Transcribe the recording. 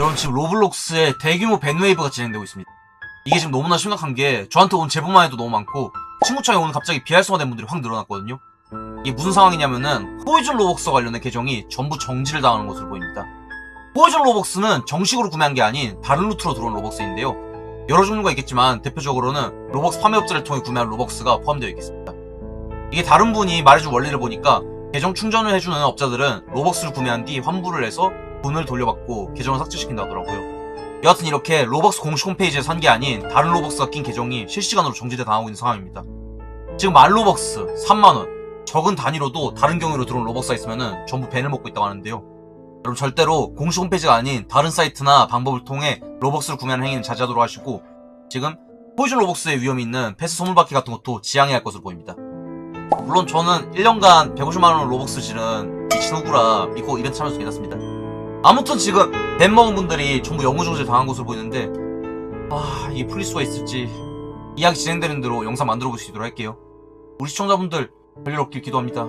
여러분 지금 로블록스에 대규모 밴웨이브가 진행되고 있습니다. 이게 지금 너무나 심각한 게 저한테 온 제보만 해도 너무 많고 친구창에 오늘 갑자기 비활성화된 분들이 확 늘어났거든요. 이게 무슨 상황이냐면은 포이즌 로벅스 관련된 계정이 전부 정지를 당하는 것으로 보입니다. 포이즌 로벅스는 정식으로 구매한 게 아닌 다른 루트로 들어온 로벅스인데요. 여러 종류가 있겠지만 대표적으로는 로벅스 판매업자를 통해 구매한 로벅스가 포함되어 있겠습니다. 이게 다른 분이 말해준 원리를 보니까 계정 충전을 해주는 업자들은 로벅스를 구매한 뒤 환불을 해서 돈을 돌려받고 계정을 삭제시킨다 하더라고요. 여하튼 이렇게 로벅스 공식 홈페이지에 산게 아닌 다른 로벅스가 낀 계정이 실시간으로 정지돼 당하고 있는 상황입니다. 지금 만 로벅스 3만원 적은 단위로도 다른 경우로 들어온 로벅스가 있으면 전부 벤을 먹고 있다고 하는데요. 여러분 절대로 공식 홈페이지가 아닌 다른 사이트나 방법을 통해 로벅스를 구매하는 행위는 자제하도록 하시고 지금 포이즌 로벅스의 위험이 있는 패스 선물받기 같은 것도 지양해야 할 것으로 보입니다. 물론 저는 1년간 150만원 로벅스 지른 미친 호구라 믿고 이벤트 참여해서 괜찮습니다. 아무튼 지금 뱀 먹은 분들이 전부 영구정지 당한 것으로 보이는데 아 이게 풀릴 수가 있을지 이야기 진행되는 대로 영상 만들어 볼수 있도록 할게요. 우리 시청자분들 별일 없길 기도합니다.